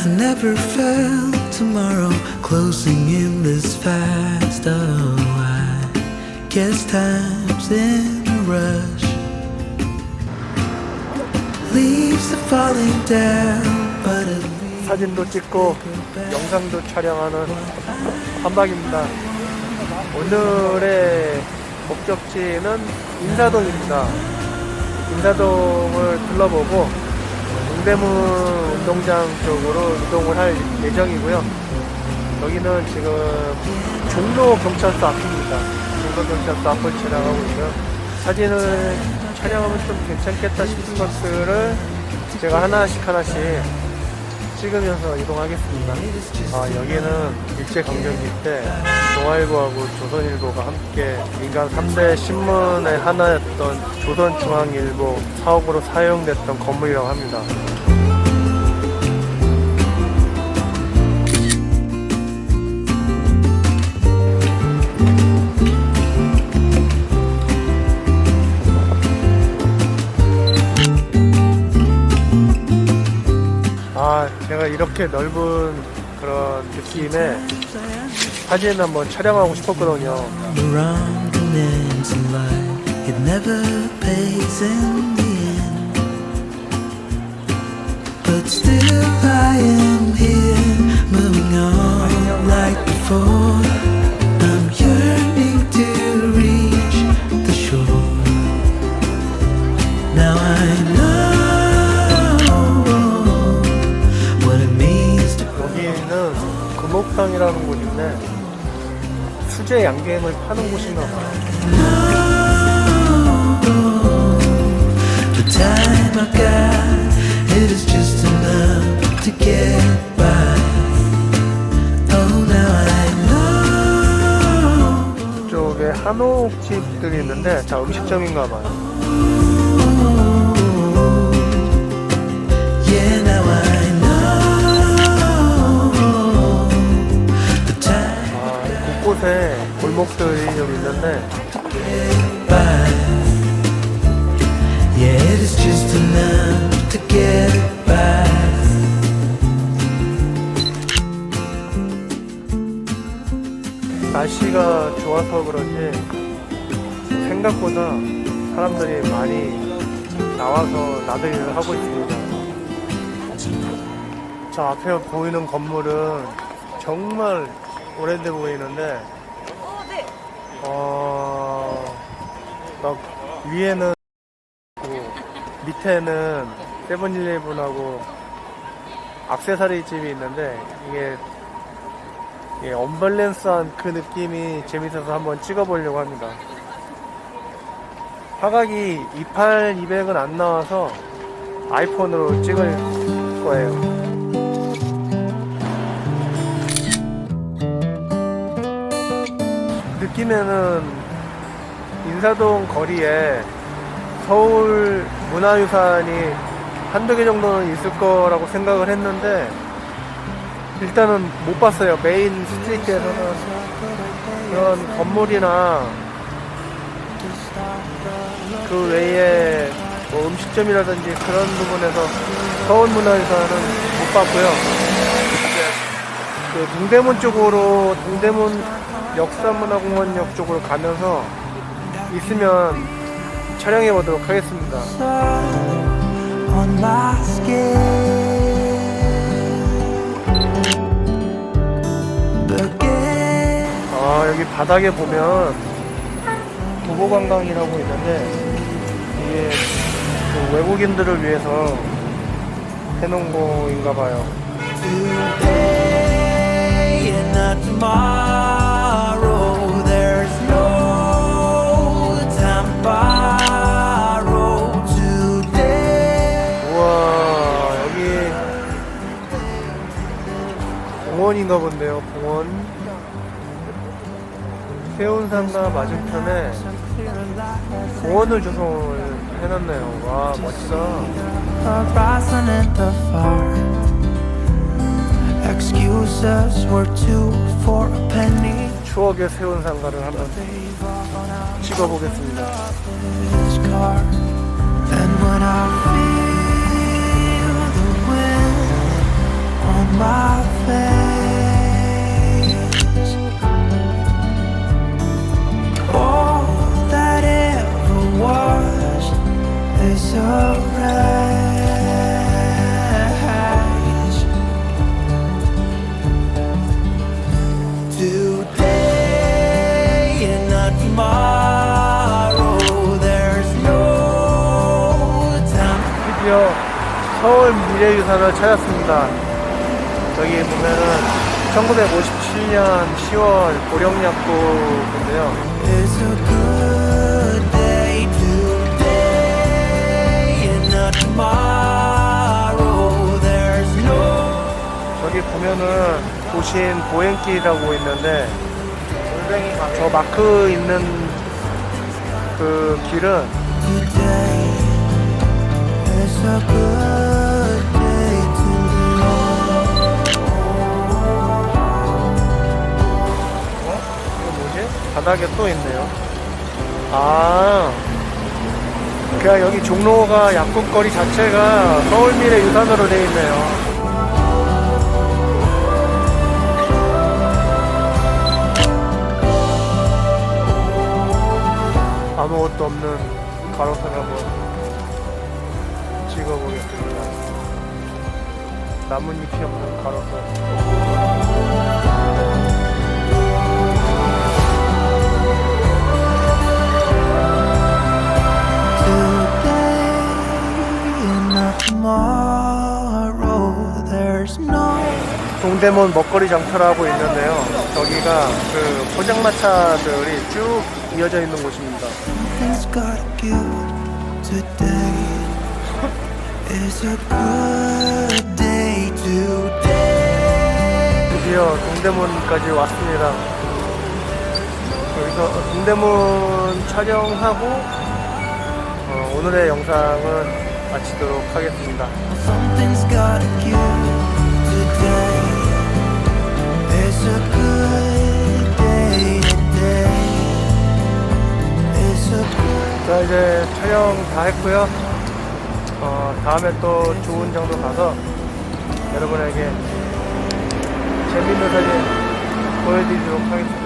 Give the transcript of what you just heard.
I never felt tomorrow closing in this fast. Oh, I guess time's in a rush. Leaves are falling down, but at least 사진도 찍고 영상도 촬영하는 한박입니다. 오늘의 목적지는 인사동입니다. 인사동을 둘러보고 동대문 운동장 쪽으로 이동을 할 예정이고요. 여기는 지금 종로 경찰서 앞입니다. 종로 경찰서 앞을 지나가고 있고요. 사진을 촬영하면 좀 괜찮겠다 싶은 것들을 제가 하나씩 하나씩 찍으면서 이동하겠습니다. 아, 여기는 일제강점기 때 동아일보하고 조선일보가 함께 민간 3대 신문의 하나였던 조선중앙일보 사옥으로 사용됐던 건물이라고 합니다. 이렇게 넓은 그런 느낌의 사진 한번 촬영하고 싶었거든요. But still, I am here, 금옥당이라는 곳인데 수제 양갱을 파는 곳인가 봐요. Oh. 이쪽에 한옥집들이 있는데 다 음식점인가 봐요. 곳곳에 골목들이 좀 있는데. 날씨가 좋아서 그런지 생각보다 사람들이 많이 나와서 나들이를 하고 있습니다. 저 앞에 보이는 건물은 정말 오래돼 보이는데, 어, 막 위에는 있고 밑에는 세븐일레븐하고 악세사리 집이 있는데 이게 예, 언밸런스한 그 느낌이 재밌어서 한번 찍어보려고 합니다. 화각이 28, 200은 안 나와서 아이폰으로 찍을 거예요. 느낌에는 인사동 거리에 서울 문화유산이 한두 개 정도는 있을 거라고 생각을 했는데 일단은 못 봤어요. 메인 스트리트에서는 그런 건물이나 그 외에 뭐 음식점이라든지 그런 부분에서 서울 문화유산은 못 봤고요. 그 동대문 쪽으로 동대문 역사문화공원역 쪽으로 가면서 있으면 촬영해 보도록 하겠습니다. 아 여기 바닥에 보면 도보관광이라고 있는데 이게 그 외국인들을 위해서 해놓은 거인가 봐요. 공원인가 본데요 공원. 세운산가 맞은편에 공원을 조성을 해놨네요. 와 멋지다. 추억의 세운산가를 한번 찍어보겠습니다 wind on 미래유산을 찾았습니다. 여기 보면은 1957년 10월 고령약국인데요. It's a good day today and not tomorrow. There's no 저기 보면은 도심 보행길이라고 있는데 저 마크 있는 그 길은 바닥에 또 있네요. 아, 그냥 여기 종로가 약국거리 자체가 서울미래 유산으로 되어 있네요. 아무것도 없는 가로수를 한번 찍어보겠습니다. 나뭇잎이 없는 no 동대문 먹거리 장터를 하고 있는데요. 저기가 그 포장마차들이 쭉 이어져 있는 곳입니다. 드디어 동대문까지 왔습니다. 여기서 동대문 촬영하고 어, 오늘의 영상은 마치도록 하겠습니다. 자 이제 촬영 다 했고요. 어, 다음에 또 좋은 장소 가서 여러분에게 재밌는 사진 보여드리도록 하겠습니다.